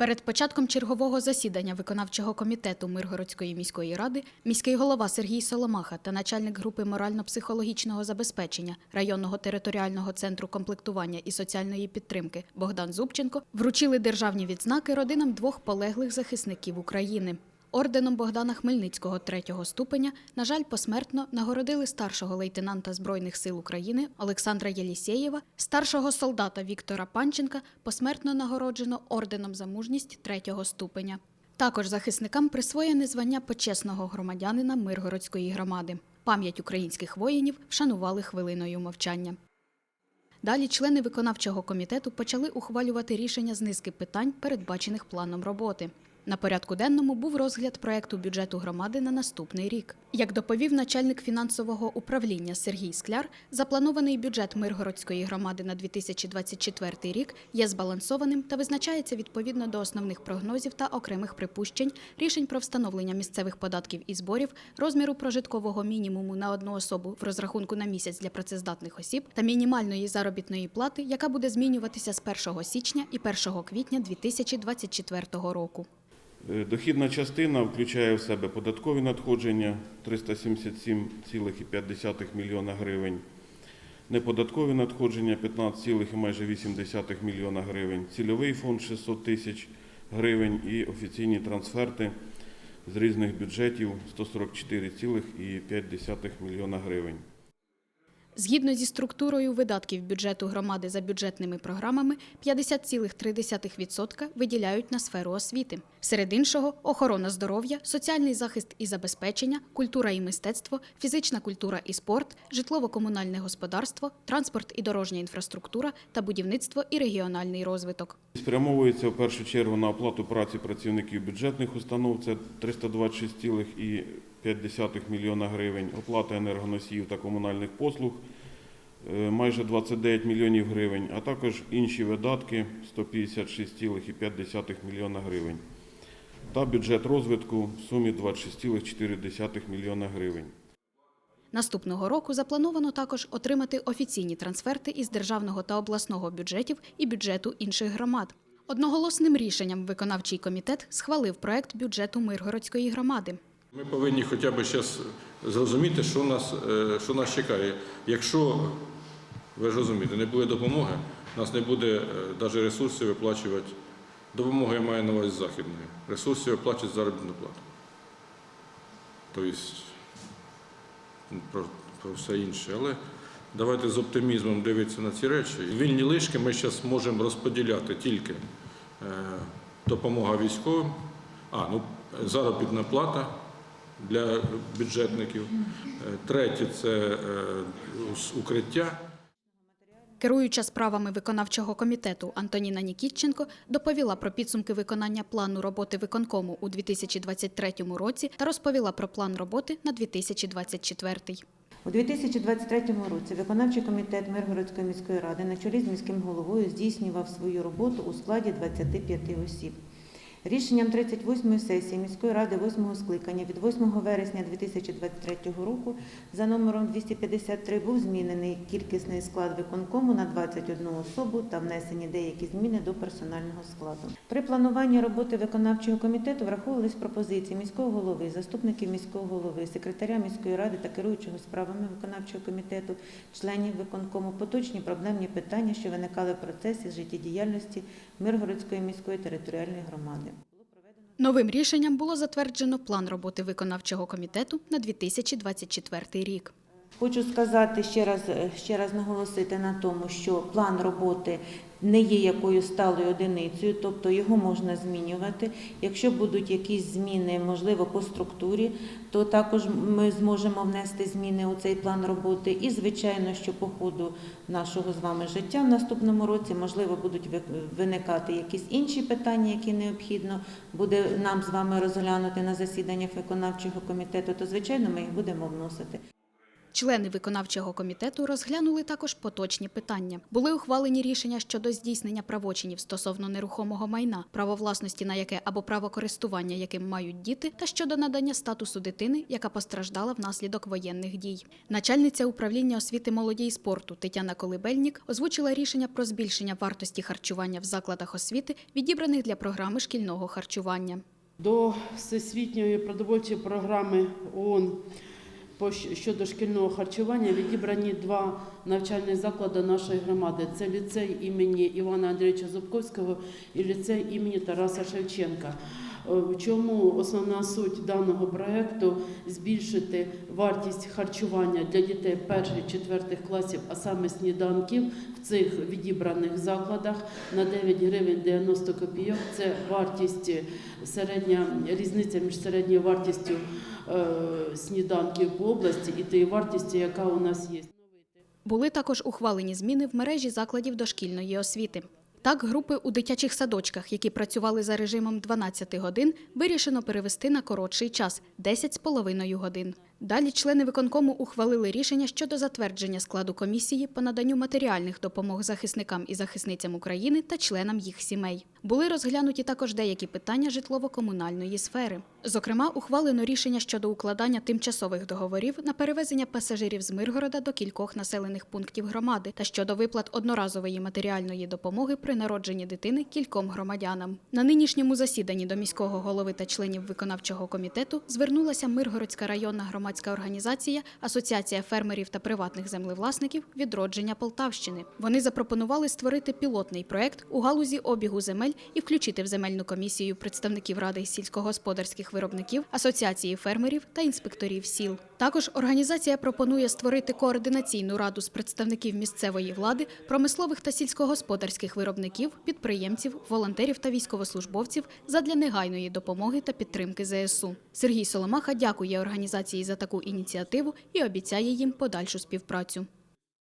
Перед початком чергового засідання виконавчого комітету Миргородської міської ради міський голова Сергій Соломаха та начальник групи морально-психологічного забезпечення районного територіального центру комплектування і соціальної підтримки Богдан Зубченко вручили державні відзнаки родинам двох полеглих захисників України. Орденом Богдана Хмельницького третього ступеня, на жаль, посмертно нагородили старшого лейтенанта Збройних сил України Олександра Єлісєєва, старшого солдата Віктора Панченка посмертно нагороджено орденом за мужність третього ступеня. Також захисникам присвоєне звання почесного громадянина Миргородської громади. Пам'ять українських воїнів вшанували хвилиною мовчання. Далі члени виконавчого комітету почали ухвалювати рішення з низки питань, передбачених планом роботи. На порядку денному був розгляд проекту бюджету громади на наступний рік. Як доповів начальник фінансового управління Сергій Скляр, запланований бюджет Миргородської громади на 2024 рік є збалансованим та визначається відповідно до основних прогнозів та окремих припущень, рішень про встановлення місцевих податків і зборів, розміру прожиткового мінімуму на одну особу в розрахунку на місяць для працездатних осіб та мінімальної заробітної плати, яка буде змінюватися з 1 січня і 1 квітня 2024 року. Е, Дохідна частина включає в себе податкові надходження 377,5 мільйона гривень, неподаткові надходження 15,8 мільйона гривень, цільовий фонд 600 тисяч гривень. І офіційні трансферти з різних бюджетів 144,5 мільйона гривень. Згідно зі структурою видатків бюджету громади за бюджетними програмами, 50,3% виділяють на сферу освіти. Серед іншого – охорона здоров'я, соціальний захист і забезпечення, культура і мистецтво, фізична культура і спорт, житлово-комунальне господарство, транспорт і дорожня інфраструктура та будівництво і регіональний розвиток. Спрямовується в першу чергу на оплату праці працівників бюджетних установ, це 326,5 мільйона гривень, оплата енергоносіїв та комунальних послуг е, майже 29 мільйонів гривень, а також інші видатки 156,5 мільйона гривень та бюджет розвитку в сумі 26,4 мільйона гривень. Наступного року заплановано також отримати офіційні трансферти із державного та обласного бюджетів і бюджету інших громад. Одноголосним рішенням виконавчий комітет схвалив проект бюджету Миргородської громади. Ми повинні хоча б зараз зрозуміти, що нас, е, що нас чекає. Якщо, ви ж розумієте, не буде допомоги, нас не буде навіть ресурсів виплачувати. Допомога я маю на увазі західної. Ресурсів виплачувати заробітну плату. Тобто про, про все інше. Але давайте з оптимізмом дивитися на ці речі. Вільні лишки ми зараз можемо розподіляти тільки е, допомога військовим, а, ну, заробітна плата для бюджетників. Е, Третє це е, укриття. Керуюча справами виконавчого комітету Антоніна Нікітченко доповіла про підсумки виконання плану роботи виконкому у 2023 році та розповіла про план роботи на 2024. У 2023 році виконавчий комітет Миргородської міської ради на чолі з міським головою здійснював свою роботу у складі 25 осіб. Рішенням 38-ї сесії міської ради 8-го скликання від 8 вересня 2023 року за номером 253 був змінений кількісний склад виконкому на 21 особу та внесені деякі зміни до персонального складу. При плануванні роботи виконавчого комітету враховувались пропозиції міського голови, заступників міського голови, секретаря міської ради та керуючого справами виконавчого комітету, членів виконкому, поточні проблемні питання, що виникали в процесі життєдіяльності Миргородської міської територіальної громади. Новим рішенням було затверджено план роботи виконавчого комітету на 2024 рік. Хочу сказати ще раз, ще раз наголосити на тому, що план роботи не є якоюсь сталою одиницею, тобто його можна змінювати. Якщо будуть якісь зміни, можливо, по структурі, то також ми зможемо внести зміни у цей план роботи. І, звичайно, що по ходу нашого з вами життя в наступному році, можливо, будуть виникати якісь інші питання, які необхідно буде нам з вами розглянути на засіданнях виконавчого комітету, то звичайно ми їх будемо вносити. Члени виконавчого комітету розглянули також поточні питання. Були ухвалені рішення щодо здійснення правочинів стосовно нерухомого майна, право власності на яке або право користування, яким мають діти, та щодо надання статусу дитини, яка постраждала внаслідок воєнних дій. Начальниця управління освіти молоді і спорту Тетяна Колибельнік озвучила рішення про збільшення вартості харчування в закладах освіти, відібраних для програми шкільного харчування. До всесвітньої продовольчої програми ООН щодо шкільного харчування відібрані два навчальні заклади нашої громади. Це ліцей імені Івана Андрійовича Зубковського і ліцей імені Тараса Шевченка. Е, В чому основна суть даного проекту збільшити вартість харчування для дітей перших четвертих класів, а саме сніданків в цих відібраних закладах на 9 гривень 90 копійок. Це вартість е, середня різниця між середньою вартістю сніданків в області і тієї вартості, яка у нас є. Були також ухвалені зміни в мережі закладів дошкільної освіти. Так, групи у дитячих садочках, які працювали за режимом 12 годин, вирішено перевести на коротший час 10,5 годин. Далі члени виконкому ухвалили рішення щодо затвердження складу комісії по наданню матеріальних допомог захисникам і захисницям України та членам їх сімей. Були розглянуті також деякі питання житлово-комунальної сфери. Зокрема, ухвалено рішення щодо укладання тимчасових договорів на перевезення пасажирів з Миргорода до кількох населених пунктів громади та щодо виплат одноразової матеріальної допомоги при народженні дитини кільком громадянам. На нинішньому засіданні до міського голови та членів виконавчого комітету звернулася Миргородська районна громадська організація Асоціація фермерів та приватних землевласників відродження Полтавщини. Вони запропонували створити пілотний проект у галузі обігу земель і включити в земельну комісію представників ради сільськогосподарських виробників, асоціації фермерів та інспекторів сіл. Також організація пропонує створити координаційну раду з представників місцевої влади, промислових та сільськогосподарських виробників, підприємців, волонтерів та військовослужбовців задля негайної допомоги та підтримки ЗСУ. Сергій Соломаха дякує організації за таку ініціативу і обіцяє їм подальшу співпрацю.